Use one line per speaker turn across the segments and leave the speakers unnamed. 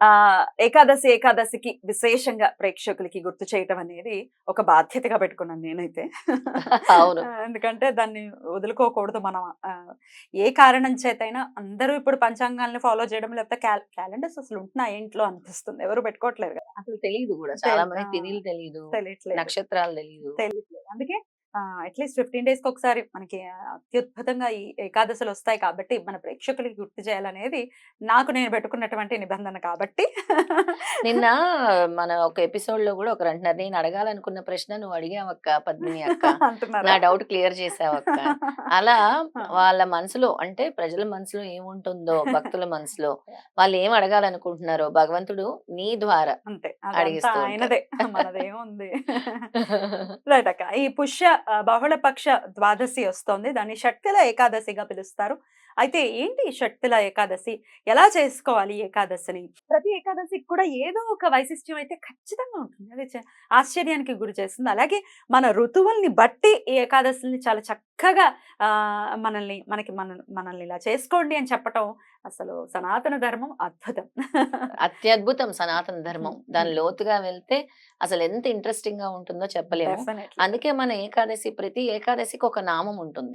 ఆ ఏకాదశి ఏకాదశికి విశేషంగా ప్రేక్షకులకి గుర్తు చేయటం అనేది ఒక బాధ్యతగా పెట్టుకున్నాను నేనైతే.
అవును.
ఎందుకంటే దాన్ని వదులుకోకూడదు మనం. ఏ కారణం చేతైనా అందరూ ఇప్పుడు పంచాంగాల్ని ఫాలో చేయడం లేకపోతే క్యాలెండర్స్ అసలు ఉంటున్నాయి? ఇంట్లో అనిపిస్తుంది. ఎవరు పెట్టుకోవట్లేదు కదా.
అసలు తెలియదు కూడా. చాలా మంది తెలియదు
తెలియట్లేదు
నక్షత్రాలు తెలియదు
తెలియట్లేదు అందుకే అట్లీస్ట్ ఫిఫ్టీన్ డేస్కి ఒకసారి మనకి అత్యద్భుతంగా ఈ ఏకాదశులు వస్తాయి కాబట్టి మన ప్రేక్షకులకి గుర్తు చేయాలనేది నాకు నేను పెట్టుకున్నటువంటి నిబంధన కాబట్టి
నిన్న మన ఒక ఎపిసోడ్లో కూడా ఒకరు అంటున్నారు నేను అడగాలనుకున్న ప్రశ్న నువ్వు అడిగావక్క పద్మిని అక్క? నా డౌట్ క్లియర్ చేసావక్క. అలా వాళ్ళ మనసులో అంటే ప్రజల మనసులో ఏముంటుందో భక్తుల మనసులో వాళ్ళు ఏం అడగాలనుకుంటున్నారో భగవంతుడు నీ ద్వారా
అంతే. ఆయనదే. మనదేముంది? రైట్ అక్క. ఈ పుష్య బహుళపక్ష ద్వాదశి వస్తోంది. దాన్ని షట్కల ఏకాదశిగా పిలుస్తారు. అయితే ఏంటి షట్కల ఏకాదశి? ఎలా చేసుకోవాలి ఏకాదశిని? ప్రతి ఏకాదశికి కూడా ఏదో ఒక వైశిష్ట్యం అయితే ఖచ్చితంగా ఉంటుంది. అది ఆశ్చర్యానికి గురి చేస్తుంది. అలాగే మన ఋతువుల్ని బట్టి ఈ ఏకాదశిని చాలా చక్కగా ఆ, మనల్ని మనకి మన మనల్ని ఇలా చేసుకోండి అని చెప్పటం అసలు సనాతన ధర్మం అద్భుతం
అత్యద్భుతం సనాతన ధర్మం దాని. లోతుగా వెళ్తే అసలు ఎంత ఇంట్రెస్టింగ్గా ఉంటుందో చెప్పలేము. అందుకే మన ఏకాదశి ప్రతి ఏకాదశికి ఒక నామం ఉంటుంది.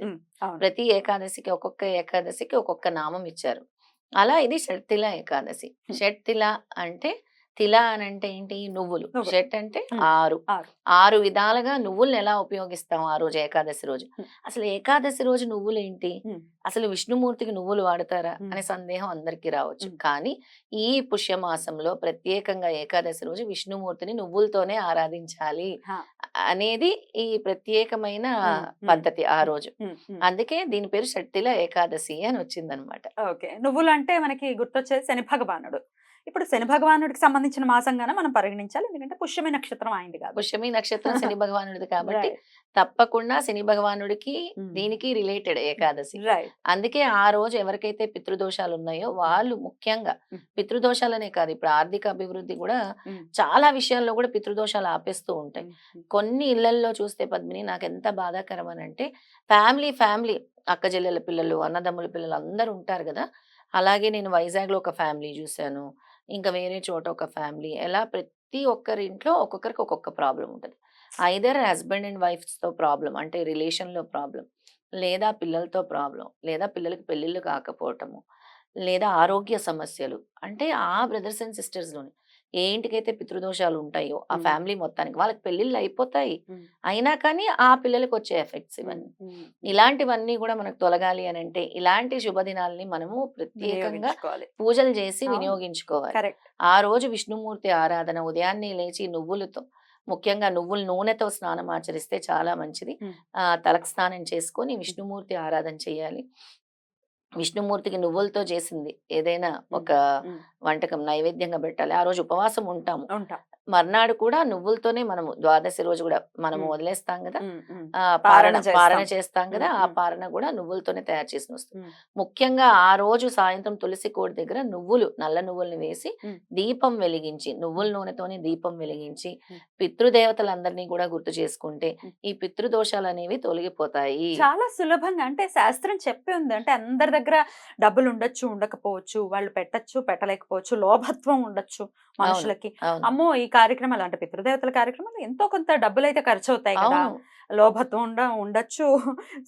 ప్రతి ఏకాదశికి ఒక్కొక్క ఏకాదశికి ఒక్కొక్క నామం ఇచ్చారు అలా ఇది షట్తిల ఏకాదశి. షట్తిల అంటే తిల అని అంటే ఏంటి నువ్వులు. షట్ అంటే. ఆరు
ఆరు.
విధాలుగా నువ్వుల్ని ఎలా ఉపయోగిస్తాం ఆ రోజు ఏకాదశి రోజు. అసలు ఏకాదశి రోజు నువ్వులు ఏంటి. అసలు విష్ణుమూర్తికి నువ్వులు వాడతారా. అనే సందేహం అందరికీ రావచ్చు. కానీ ఈ పుష్యమాసంలో ప్రత్యేకంగా ఏకాదశి రోజు విష్ణుమూర్తిని నువ్వులతోనే ఆరాధించాలి. అనేది ఈ ప్రత్యేకమైన. పద్ధతి ఆ రోజు. అందుకే దీని పేరు షట్టిల ఏకాదశి అని వచ్చిందనమాట
ఓకే నువ్వులు అంటే మనకి గుర్తొచ్చేది శని భగవానుడు ఇప్పుడు శని భగవానుడికి సంబంధించిన మాసంగానే మనం పరిగణించాలి. ఎందుకంటే పుష్యమి నక్షత్రం అయింది కాదు.
పుష్యమి నక్షత్రం శని భగవానుడిది కాబట్టి. తప్పకుండా శని భగవానుడికి
Hmm.
దీనికి రిలేటెడ్ ఏకాదశి. అందుకే ఆ రోజు ఎవరికైతే పితృదోషాలు ఉన్నాయో వాళ్ళు ముఖ్యంగా
Hmm.
పితృదోషాలనే కాదు ఇప్పుడు ఆర్థిక అభివృద్ధి కూడా చాలా విషయాల్లో కూడా పితృదోషాలు ఆపేస్తూ ఉంటాయి. కొన్ని ఇళ్ళల్లో చూస్తే పద్మిని నాకు ఎంత బాధాకరం అని అంటే ఫ్యామిలీ ఫ్యామిలీ అక్క చెల్లెల పిల్లలు అన్నదమ్ముల పిల్లలు అందరూ ఉంటారు కదా. అలాగే నేను వైజాగ్లో ఒక ఫ్యామిలీ చూశాను. ఇంకా వేరే చోట ఒక ఫ్యామిలీ ఎలా ప్రతి ఒక్కరి ఇంట్లో ఒక్కొక్కరికి ఒక్కొక్క ప్రాబ్లం ఉంటుంది. ఐదర్ హస్బెండ్ అండ్ వైఫ్స్తో ప్రాబ్లం అంటే రిలేషన్లో ప్రాబ్లం లేదా పిల్లలతో ప్రాబ్లం లేదా పిల్లలకి పెళ్ళిళ్ళు కాకపోవటము లేదా ఆరోగ్య సమస్యలు అంటే ఆ బ్రదర్స్ అండ్ సిస్టర్స్లోని. ఏ ఇంటికైతే పితృదోషాలు ఉంటాయో ఆ. ఫ్యామిలీ మొత్తానికి వాళ్ళకి పెళ్ళిళ్ళు అయిపోతాయి. అయినా కానీ ఆ పిల్లలకి వచ్చే ఎఫెక్ట్స్ ఇవన్నీ. ఇలాంటివన్నీ కూడా మనకు తొలగాలి అని అంటే ఇలాంటి శుభదినాల్ని మనము ప్రత్యేకంగా పూజలు చేసి. వినియోగించుకోవాలి. ఆ రోజు విష్ణుమూర్తి ఆరాధన ఉదయాన్నే లేచి నువ్వులతో ముఖ్యంగా నువ్వుల నూనెతో స్నానం ఆచరిస్తే చాలా మంచిది. ఆ తలకు స్నానం చేసుకొని విష్ణుమూర్తి ఆరాధన చేయాలి. విష్ణుమూర్తికి నువ్వులతో చేసింది. ఏదైనా ఒక. వంటకం నైవేద్యంగా పెట్టాలి. ఆ రోజు ఉపవాసం ఉంటాము.
ఉంటా.
మర్నాడు కూడా నువ్వులతోనే మనము ద్వాదశి రోజు కూడా మనము. వదిలేస్తాం కదా
పారణ
పారణ
చేస్తాం.
కదా ఆ. పారణ కూడా నువ్వులతోనే తయారు చేసిన వస్తుంది. ముఖ్యంగా ఆ రోజు సాయంత్రం తులసి కోడి దగ్గర నువ్వులు నల్ల నువ్వుల్ని వేసి. దీపం వెలిగించి నువ్వుల నూనెతోనే దీపం వెలిగించి. పితృదేవతలందరినీ కూడా గుర్తు చేసుకుంటే. ఈ పితృదోషాలు అనేవి తొలగిపోతాయి
చాలా సులభంగా అంటే శాస్త్రం చెప్పి ఉంది అంటే అందరి దగ్గర డబ్బులు ఉండొచ్చు ఉండకపోవచ్చు వాళ్ళు పెట్టచ్చు పెట్టలేకపోవచ్చు లోభత్వం ఉండొచ్చు మనుషులకి అమ్మో ఈ కార్యక్రమాలు అంటే పితృదేవతల కార్యక్రమాలు ఎంతో కొంత డబ్బులు అయితే ఖర్చు అవుతాయి కదా లోభత్వం ఉండ ఉండొచ్చు.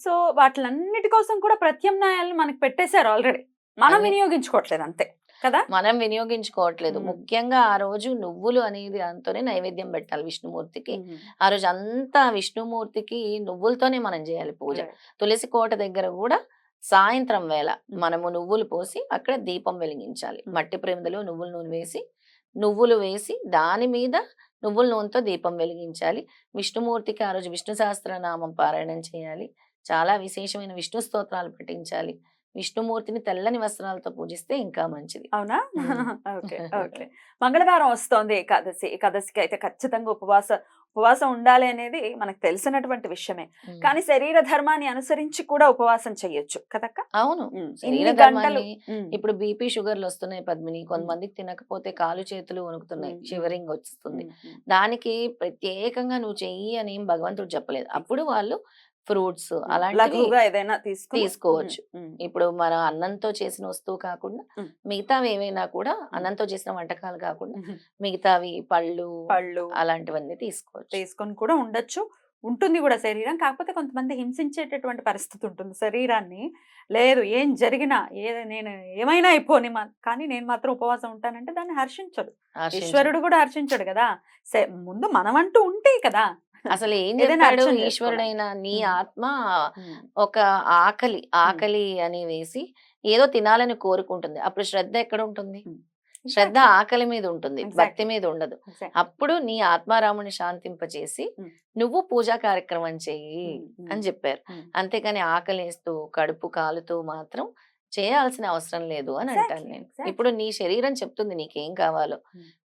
సో వాటిలన్నిటి కోసం కూడా ప్రత్యామ్నాయాలను మనకి పెట్టేశారు ఆల్రెడీ. మనం వినియోగించుకోవట్లేదు అంతే కదా?
మనం వినియోగించుకోవట్లేదు. ముఖ్యంగా ఆ రోజు నువ్వులు అనేది దాంతోనే నైవేద్యం పెట్టాలి విష్ణుమూర్తికి. ఆ రోజు అంతా విష్ణుమూర్తికి నువ్వులతోనే మనం చేయాలి పూజ. తులసి కోట దగ్గర కూడా సాయంత్రం వేళ. మనము నువ్వులు పోసి అక్కడ దీపం వెలిగించాలి. మట్టి ప్రేమలో నువ్వుల నూనె వేసి నువ్వులు వేసి దాని మీద నువ్వుల నూనెతో దీపం వెలిగించాలి. విష్ణుమూర్తికి ఆ రోజు విష్ణు సహస్రనామం పారాయణం చేయాలి. చాలా విశేషమైన విష్ణు స్తోత్రాలు పఠించాలి. విష్ణుమూర్తిని తెల్లని వస్త్రాలతో పూజిస్తే ఇంకా మంచిది.
అవునా. Okay okay. మంగళవారం వస్తోంది ఏకాదశి. ఏకాదశికి అయితే ఖచ్చితంగా ఉపవాస ఉపవాసం ఉండాలి అనేది మనకు తెలిసినటువంటి విషయమే. కానీ శరీర ధర్మాన్ని అనుసరించి కూడా ఉపవాసం చెయ్యొచ్చు. కదక్క?
అవును.
గంటలు
ఇప్పుడు బీపీ షుగర్లు వస్తున్నాయి పద్మిని. కొంతమందికి తినకపోతే కాలు చేతులు వణుకుతున్నాయి. షివరింగ్ వస్తుంది. దానికి ప్రత్యేకంగా నువ్వు చెయ్యి అని భగవంతుడు చెప్పలేదు. అప్పుడు వాళ్ళు ఫ్రూట్స్ అలాంటివి
లఘువుగా ఏదైనా
తీసుకోవచ్చు. ఇప్పుడు మన అన్నంతో చేసిన వస్తువు కాకుండా. మిగతావి ఏవైనా కూడా అన్నంతో చేసిన వంటకాలు కాకుండా మిగతావి పళ్ళు
పళ్ళు
అలాంటివన్నీ తీసుకోవచ్చు.
తీసుకొని కూడా ఉండొచ్చు. ఉంటుంది కూడా శరీరం. కాకపోతే కొంతమంది హింసించేటటువంటి పరిస్థితి ఉంటుంది శరీరాన్ని. లేదు ఏం జరిగినా ఏ నేను ఏమైనా అయిపోని కానీ నేను మాత్రం ఉపవాసం ఉంటానంటే దాన్ని హర్షించడు
హర్షించు.
ఈశ్వరుడు కూడా హర్షించడు కదా. ముందు మనమంటూ ఉంటే కదా.
అసలు ఏం చెప్పాడు. ఈశ్వరుడైన నీ. ఆత్మ ఒక ఆకలి ఆకలి అని వేసి ఏదో తినాలని కోరుకుంటుంది అప్పుడు శ్రద్ధ ఎక్కడ ఉంటుంది. శ్రద్ధ ఆకలి మీద ఉంటుంది. భక్తి మీద ఉండదు. అప్పుడు నీ ఆత్మారాముని శాంతింపచేసి. నువ్వు పూజా కార్యక్రమం చెయ్యి అని చెప్పారు. అంతేకాని ఆకలేస్తూ కడుపు కాలుతూ మాత్రం చేయాల్సిన అవసరం లేదు అని అంటాను నేను. ఇప్పుడు నీ శరీరం చెప్తుంది నీకేం కావాలో.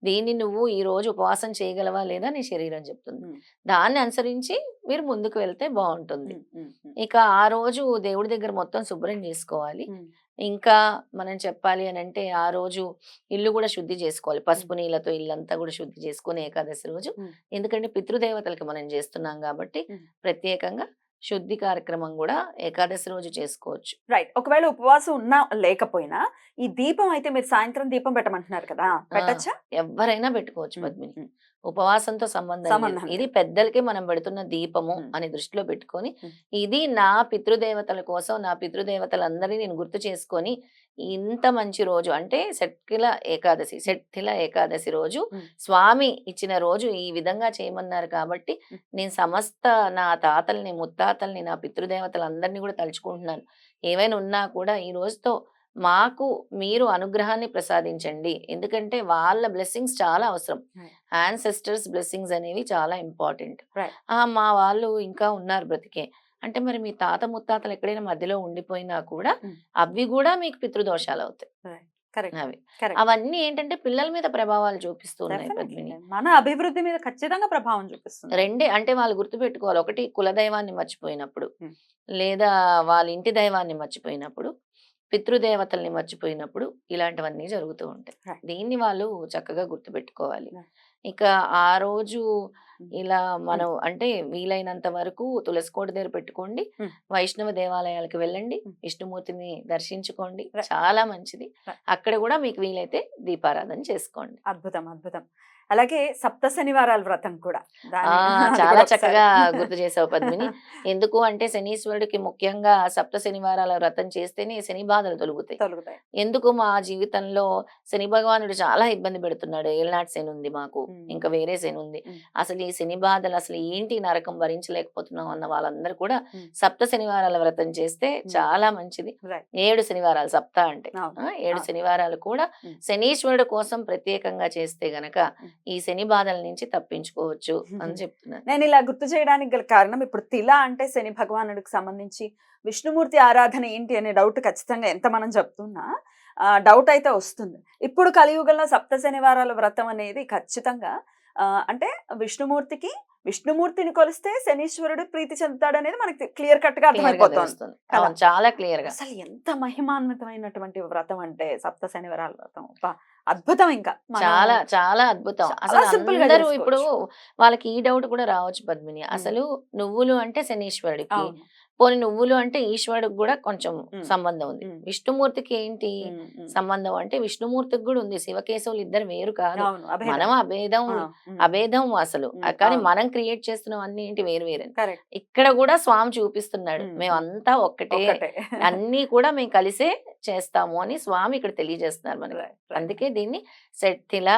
దీన్ని నువ్వు ఈ రోజు ఉపవాసం చేయగలవా లేదా నీ శరీరం చెప్తుంది. దాన్ని అనుసరించి మీరు ముందుకు వెళ్తే బాగుంటుంది. ఇక ఆ రోజు దేవుడి దగ్గర మొత్తం శుభ్రం చేసుకోవాలి. ఇంకా మనం చెప్పాలి అని అంటే ఆ రోజు ఇల్లు కూడా శుద్ధి చేసుకోవాలి పసుపు నీళ్ళతో ఇల్లంతా కూడా శుద్ధి చేసుకుని ఏకాదశి రోజు. ఎందుకంటే పితృదేవతలకి మనం చేస్తున్నాం కాబట్టి. ప్రత్యేకంగా శుద్ధి కార్యక్రమం కూడా ఏకాదశి రోజు చేసుకోవచ్చు.
రైట్ ఒకవేళ ఉపవాసం ఉన్నా లేకపోయినా ఈ దీపం అయితే మీరు సాయంత్రం దీపం పెట్టమంటున్నారు కదా? పెట్టచ్చా?
ఎవరైనా పెట్టుకోవచ్చు పద్మిని. ఉపవాసంతో సంబంధం ఇది పెద్దలకి మనం పెడుతున్న దీపము. అని దృష్టిలో పెట్టుకొని. ఇది నా పితృదేవతల కోసం నా పితృదేవతలందరినీ నేను గుర్తు చేసుకొని ఇంత మంచి రోజు అంటే శట్కిల ఏకాదశి శట్టిల ఏకాదశి రోజు. స్వామి ఇచ్చిన రోజు ఈ విధంగా చేయమన్నారు కాబట్టి. నేను సమస్త నా తాతల్ని ముత్తాతల్ని నా పితృదేవతలందరినీ కూడా తలుచుకుంటున్నాను ఏమైనా ఉన్నా కూడా ఈ రోజుతో మాకు మీరు అనుగ్రహాన్ని ప్రసాదించండి. ఎందుకంటే వాళ్ళ బ్లెస్సింగ్స్ చాలా అవసరం. యాన్సెస్టర్స్ బ్లెస్సింగ్స్ అనేవి చాలా ఇంపార్టెంట్. మా వాళ్ళు ఇంకా ఉన్నారు బ్రతికే. అంటే మరి మీ తాత ముత్తాతలు ఎక్కడైనా మధ్యలో ఉండిపోయినా కూడా. అవి కూడా మీకు పితృదోషాలు అవుతాయి. అవి. అవన్నీ ఏంటంటే పిల్లల మీద ప్రభావాలు చూపిస్తున్నాయి
మన అభివృద్ధి మీద ఖచ్చితంగా ప్రభావం చూపిస్తుంది.
రెండే అంటే వాళ్ళు గుర్తుపెట్టుకోవాలి. ఒకటి కులదైవాన్ని మర్చిపోయినప్పుడు. లేదా వాళ్ళ ఇంటి దైవాన్ని మర్చిపోయినప్పుడు పితృదేవతల్ని మర్చిపోయినప్పుడు ఇలాంటివన్నీ జరుగుతూ ఉంటాయి. దీన్ని వాళ్ళు చక్కగా గుర్తుపెట్టుకోవాలి. ఇక ఆ రోజు ఇలా మనం అంటే వీలైనంత వరకు తులసి కోట దగ్గర పెట్టుకోండి. వైష్ణవ దేవాలయాలకు వెళ్ళండి. విష్ణుమూర్తిని దర్శించుకోండి. చాలా మంచిది. అక్కడ కూడా మీకు వీలైతే దీపారాధన చేసుకోండి
అద్భుతం అద్భుతం అలాగే సప్త శనివారాల వ్రతం కూడా
చాలా. చక్కగా గుర్తు చేసావు పద్మిని ఎందుకు అంటే శనీశ్వరుడికి ముఖ్యంగా సప్త శనివారాల వ్రతం చేస్తేనే శని బాధలు తొలుగుతాయి
తొలగుతాయి
ఎందుకు మా జీవితంలో శని భగవానుడు చాలా ఇబ్బంది పెడుతున్నాడు ఏళ్ళనాటి శని ఉంది మాకు. ఇంకా వేరే శని ఉంది. అసలు ఈ శని బాధలు అసలు ఏంటి నరకం భరించలేకపోతున్నాం అన్న వాళ్ళందరూ కూడా. సప్త శనివారాల వ్రతం చేస్తే. చాలా మంచిది. ఏడు శనివారాలు సప్త అంటే ఏడు. శనివారాలు కూడా. శనీశ్వరుడు కోసం ప్రత్యేకంగా చేస్తే గనక. ఈ శని బాధల నుంచి తప్పించుకోవచ్చు అని. చెప్తున్నాను
నేను ఇలా గుర్తు చేయడానికి గల కారణం ఇప్పుడు తిల అంటే శని భగవానుడికి సంబంధించి విష్ణుమూర్తి ఆరాధన ఏంటి అనే డౌట్ ఖచ్చితంగా ఎంత మనం చెప్తున్నా డౌట్ అయితే వస్తుంది. ఇప్పుడు కలియుగంలో సప్త శనివారాల వ్రతం అనేది ఖచ్చితంగా అంటే విష్ణుమూర్తికి విష్ణుమూర్తిని కొలిస్తే శనీశ్వరుడు ప్రీతి చెందుతాడు అనేది మనకి క్లియర్
కట్గా
అర్థమైపోతుంది.
చాలా క్లియర్గా.
అసలు ఎంత మహిమాన్వితమైనటువంటి వ్రతం అంటే సప్త శనివారాల వ్రతం. అద్భుతం ఇంకా
చాలా చాలా అద్భుతం అసలు అందరూ. ఇప్పుడు వాళ్ళకి ఈ డౌట్ కూడా రావచ్చు పద్మిని అసలు నువ్వులు అంటే శనీశ్వరుడికి. పోనీ నువ్వులు అంటే ఈశ్వరుడికి కూడా కొంచెం. సంబంధం ఉంది. విష్ణుమూర్తికి ఏంటి. సంబంధం అంటే విష్ణుమూర్తికి కూడా ఉంది శివకేశవులు ఇద్దరు వేరు కాదు. మనం అభేదం. అభేదం అసలు కానీ. మనం క్రియేట్ చేస్తున్న అన్ని ఏంటి వేరు వేరు ఇక్కడ కూడా స్వామి చూపిస్తున్నాడు మేమంతా ఒక్కటే అన్ని కూడా మేము కలిసే చేస్తాము అని స్వామి ఇక్కడ తెలియజేస్తున్నారు మనకి. అందుకే దీన్ని శక్తిల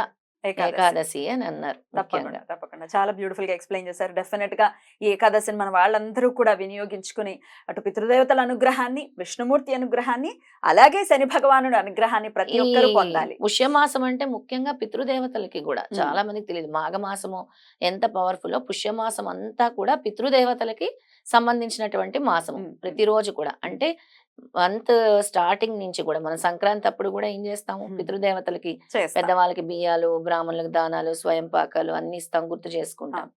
ఏకాదశి.
అని అన్నారు
తప్పకుండా తప్పకుండా చాలా బ్యూటిఫుల్గా ఎక్స్ప్లెయిన్ చేశారు డెఫినెట్గా ఈ ఏకాదశిని మన వాళ్ళందరూ కూడా వినియోగించుకుని అటు పితృదేవతల అనుగ్రహాన్ని విష్ణుమూర్తి అనుగ్రహాన్ని అలాగే శని భగవానుడు అనుగ్రహాన్ని ప్రతి ఒక్కరూ పొందాలి
పుష్యమాసం అంటే ముఖ్యంగా పితృదేవతలకి కూడా. చాలా మందికి తెలియదు మాఘమాసము ఎంత పవర్ఫుల్ పుష్యమాసం అంతా కూడా పితృదేవతలకి సంబంధించినటువంటి మాసము. ప్రతిరోజు కూడా అంటే మంత్ స్టార్టింగ్ నుంచి కూడా మనం సంక్రాంతి అప్పుడు కూడా ఏం చేస్తాము. పితృదేవతలకి పెద్దవాళ్ళకి బియ్యాలు బ్రాహ్మణులకు దానాలు స్వయం పాకాలు అన్ని ఇస్తాం గుర్తు చేసుకుంటాం.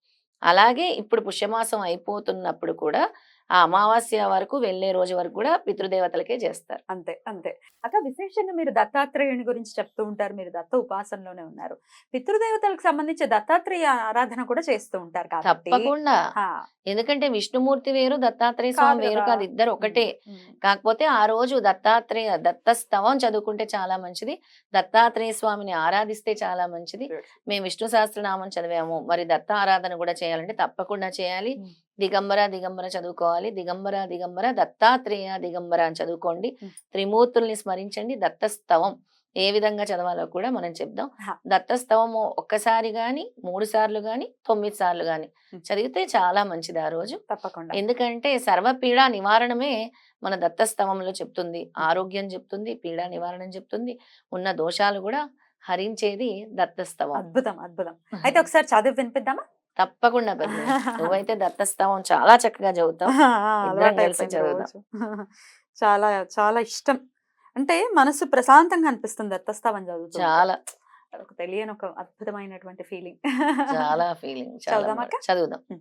అలాగే ఇప్పుడు పుష్యమాసం అయిపోతున్నప్పుడు కూడా ఆ అమావాస్య వరకు వెళ్ళే రోజు వరకు కూడా పితృదేవతలకే చేస్తారు.
అంతే అంతే. అక్క విశేషంగా మీరు దత్తాత్రేయుని గురించి చెప్తూ ఉంటారు. మీరు దత్త ఉపాసనలోనే ఉన్నారు. పితృదేవతలకు సంబంధించి దత్తాత్రేయ ఆరాధన కూడా చేస్తూ ఉంటారు
తప్పకుండా. ఎందుకంటే విష్ణుమూర్తి వేరు దత్తాత్రేయ స్వామి వేరు
కదా.
ఇద్దరు ఒకటే. కాకపోతే ఆ రోజు దత్తాత్రేయ దత్త స్తవం చదువుకుంటే చాలా మంచిది. దత్తాత్రేయ స్వామిని ఆరాధిస్తే చాలా మంచిది. మేము విష్ణు సహస్రనామం చదివాము. మరి దత్త ఆరాధన కూడా చేయాలంటే తప్పకుండా చేయాలి. దిగంబర దిగంబర చదువుకోవాలి. దిగంబర దిగంబర దత్తాత్రేయ దిగంబర అని చదువుకోండి. త్రిమూర్తుల్ని స్మరించండి. దత్త స్తవం ఏ విధంగా చదవాలో కూడా మనం చెప్దాం.
హా.
దత్త స్తవము ఒక్కసారి గాని మూడు సార్లు గాని తొమ్మిది సార్లు గాని. చదివితే చాలా మంచిది ఆ రోజు.
తప్పకుండా.
ఎందుకంటే సర్వ పీడా నివారణమే మన దత్తస్తవంలో చెప్తుంది. ఆరోగ్యం చెప్తుంది పీడా నివారణం చెప్తుంది. ఉన్న దోషాలు కూడా హరించేది దత్తస్తవం.
అద్భుతం అద్భుతం. అయితే ఒకసారి చదివి వినిపిద్దామా?
తప్పకుండా పద్మిని. నువ్వైతే దత్తస్తవం చాలా చక్కగా చదువుతావు.
రోజు. చాలా చాలా ఇష్టం. అంటే మనసు ప్రశాంతంగా అనిపిస్తుంది దత్తస్తావని చదువుతూ
చాలా.
ఒక తెలియని ఒక అద్భుతమైనటువంటి ఫీలింగ్
చాలా ఫీలింగ్? చదువుదాం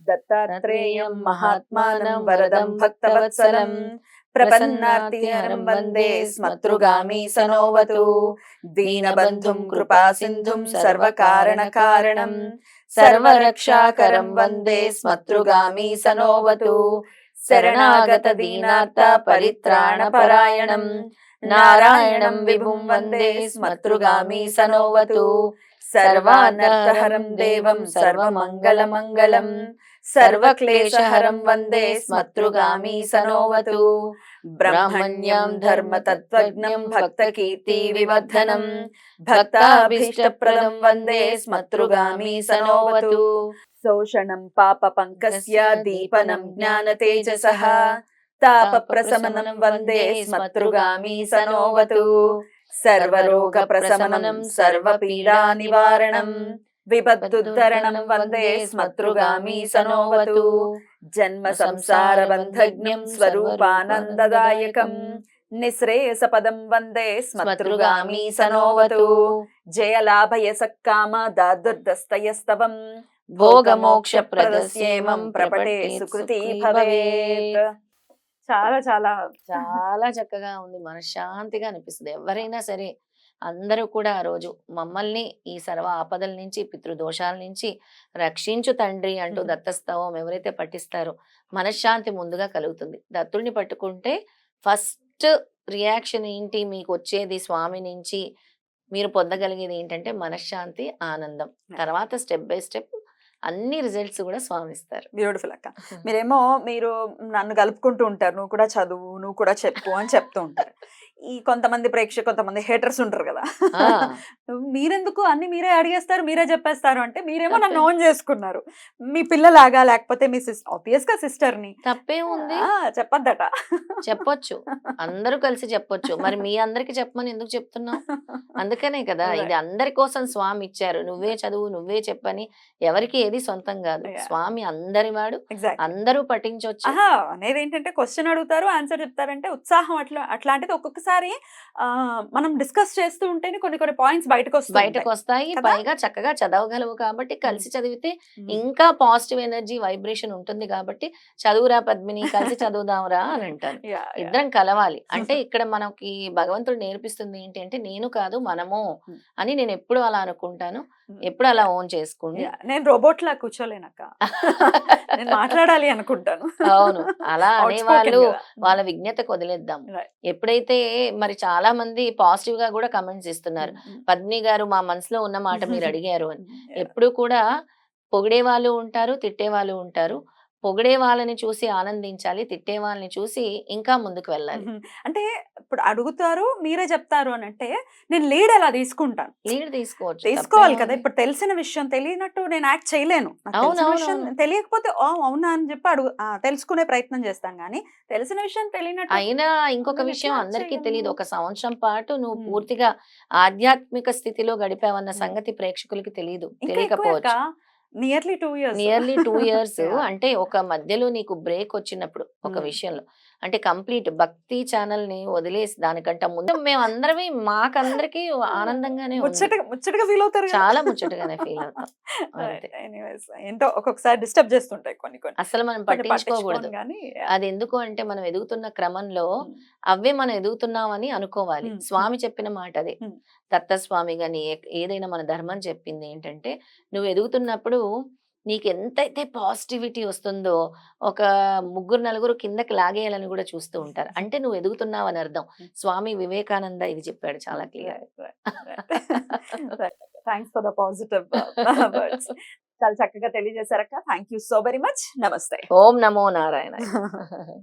దత్తాత్రేయం మహాత్మానం వరదం భక్తవత్సలం. ప్రపన్నార్తిహరం వందే స్మతృగామి సనోవతు దీనబంధుం కృపా కృపాసింధుం సర్వకారణకారణం సర్వరక్షాకరం వందే స్మతృగామి సనోవతు శరణాగత దీనార్త పరిత్రాణ పరాయణం నారాయణం విభుం వందే స్మతృగామి సనోవతు సర్వానర్థహరం దేవం సర్వమంగళమంగళం సర్వక్లేశహరం వందే స్మతృగామీ సనోవతు. బ్రహ్మణ్యం ధర్మతత్వజ్ఞం భక్తకీర్తి వివర్ధనం. భక్తాభీష్టప్రదం వందే స్మతృగామీ సనోవతు. శోషణం పాప పంకస్య దీపనం జ్ఞాన తేజస. తాప ప్రసమనం వందే స్మతృగామీ సనోవతు. సర్వరోగ ప్రశమనం సర్వపీడా నివారణం విపద్దుద్ధరణం వందే స్మతృగామి సనోవతు జన్మ సంసార బంధజ్ఞం స్వరూపానందదాయకం. నిశ్రేయసపదం వందే స్మతృగామి సనోవతు జయలాభయసక్కామ దాదుర్దస్తయస్తవం భోగమోక్ష ప్రదస్యేమం ప్రపటే సుకృతి భవేత్. చాలా చాలా.
చాలా చక్కగా ఉంది. మనశ్శాంతిగా అనిపిస్తుంది. ఎవరైనా సరే అందరూ కూడా ఆ రోజు మమ్మల్ని ఈ సర్వ ఆపదల నుంచి పితృదోషాల నుంచి రక్షించు తండ్రి అంటూ. దత్తస్తవం ఎవరైతే పఠిస్తారో మనశ్శాంతి ముందుగా కలుగుతుంది. దత్తుడిని పట్టుకుంటే ఫస్ట్ రియాక్షన్ ఏంటి? మీకు వచ్చేది స్వామి నుంచి మీరు పొందగలిగేది ఏంటంటే మనశ్శాంతి ఆనందం. తర్వాత స్టెప్ బై స్టెప్ అన్ని రిజల్ట్స్ కూడా స్వామి ఇస్తారు.
బ్యూటిఫుల్ అక్క. మీరేమో మీరు నన్ను కలుపుకుంటూ ఉంటారు. నువ్వు కూడా చదువు నువ్వు కూడా చెప్పు అని చెప్తూ ఉంటారు. ఈ కొంతమంది ప్రేక్షకు కొంతమంది హేటర్స్ ఉంటారు కదా. మీరెందుకు? అన్ని మీరే అడిగేస్తారు మీరే చెప్పేస్తారు అంటే మీరేమో నన్ను ఓన్ చేసుకున్నారు. మీ పిల్లలాగా లేకపోతే మీ సిస్టర్ ఆబ్వియస్గా సిస్టర్ని
తప్పే ఉంది
చెప్పొద్దట.
చెప్పొచ్చు. అందరూ కలిసి చెప్పొచ్చు. మరి మీ అందరికి చెప్పమని ఎందుకు చెప్తున్నావు? అందుకనే కదా. ఇది అందరి కోసం స్వామి ఇచ్చారు. నువ్వే చదువు నువ్వే చెప్పని ఎవరికి ఏది సొంతం కాదు. స్వామి అందరి వాడు అందరూ పఠించవచ్చు
అనేది ఏంటంటే క్వశ్చన్ అడుగుతారు ఆన్సర్ చెప్తారంటే ఉత్సాహం అట్లా అట్లాంటిది ఒక్కొక్కసారి ఆ, మనం డిస్కస్ చేస్తూ ఉంటేనే కొన్ని కొన్ని పాయింట్స్ బయటకు వస్తాయి
బయటకు వస్తాయి? పైగా చక్కగా చదవగలవు కాబట్టి కలిసి చదివితే. ఇంకా పాజిటివ్ ఎనర్జీ వైబ్రేషన్ ఉంటుంది కాబట్టి చదువురా పద్మిని కలిసి చదువుదాంరా అని అంటాను ఇద్దరం కలవాలి అంటే ఇక్కడ మనకి భగవంతుడు నేర్పిస్తుంది ఏంటి అంటే నేను కాదు మనము. అని నేను ఎప్పుడు అలా అనుకుంటాను. ఎప్పుడు అలా ఓన్ చేసుకోండి
నేను రోబోట్ లా కూర్చోలేనక్క. నేను మాట్లాడాలి అనుకుంటాను.
అవును. అలా అనేవాళ్ళు
కదా.
వాళ్ళ విజ్ఞతకు వదిలేద్దాం. ఎప్పుడైతే మరి చాలా మంది పాజిటివ్గా కూడా కమెంట్స్ ఇస్తున్నారు. పద్మిని గారు మా మనసులో ఉన్న మాట మీరు అడిగారు అని. ఎప్పుడు కూడా పొగిడే వాళ్ళు ఉంటారు తిట్టే వాళ్ళు ఉంటారు. పొగిడే వాళ్ళని చూసి ఆనందించాలి తిట్టే వాళ్ళని చూసి ఇంకా ముందుకు వెళ్ళాలి.
అంటే ఇప్పుడు అడుగుతారు మీరే చెప్తారు అని అంటే నేను లీడ్ ఎలా తీసుకుంటాను
లీడ్ తీసుకోవచ్చు
తీసుకోవాలి కదా? ఇప్పుడు తెలిసిన విషయం తెలియనట్టు నేను యాక్ట్ చేయలేను విషయం. తెలియకపోతే ఓ అవునా అని చెప్పి అడుగు తెలుసుకునే ప్రయత్నం చేస్తాం కానీ తెలిసిన విషయం తెలియనట్టు
అయినా ఇంకొక విషయం అందరికీ? తెలియదు ఒక సంవత్సరం పాటు నువ్వు. పూర్తిగా ఆధ్యాత్మిక స్థితిలో గడిపావన్న. సంగతి ప్రేక్షకులకి తెలియదు తెలియకపోవచ్చు
nearly two years
nearly two years. అంటే ఒక మధ్యలో నీకు బ్రేక్ వచ్చినప్పుడు ఒక
మ్మ్.
విషయంలో అంటే కంప్లీట్ భక్తి ఛానల్ని వదిలేసి దానికంటే ముందు మేము అందరమే మాకందరికి ఆనందంగానే.
ముచ్చటగా ఫీల్ అవుతారు?
చాలా ముచ్చటగానే ఫీల్ అవుతాం.
ఏంటో ఒక్కొక్కసారి డిస్టర్బ్ చేస్తుంటాయి కొన్ని కొన్ని.
అసలు మనం పట్టించుకోకూడదు. అది ఎందుకు అంటే మనం ఎదుగుతున్న క్రమంలో అవే మనం ఎదుగుతున్నామని అనుకోవాలి. స్వామి చెప్పిన మాట అదే. దత్తస్వామి గాని ఏదైనా మన ధర్మం చెప్పింది ఏంటంటే నువ్వు ఎదుగుతున్నప్పుడు నీకు ఎంతైతే పాజిటివిటీ వస్తుందో ఒక ముగ్గురు నలుగురు కిందకి లాగేయాలని కూడా చూస్తూ ఉంటారు. అంటే నువ్వు ఎదుగుతున్నావు అని అర్థం. స్వామి వివేకానంద ఇది చెప్పాడు చాలా clear
thanks for the positive చాలా చక్కగా తెలియజేశారక్క. Thank you so very much నమస్తే
ఓం నమో నారాయణ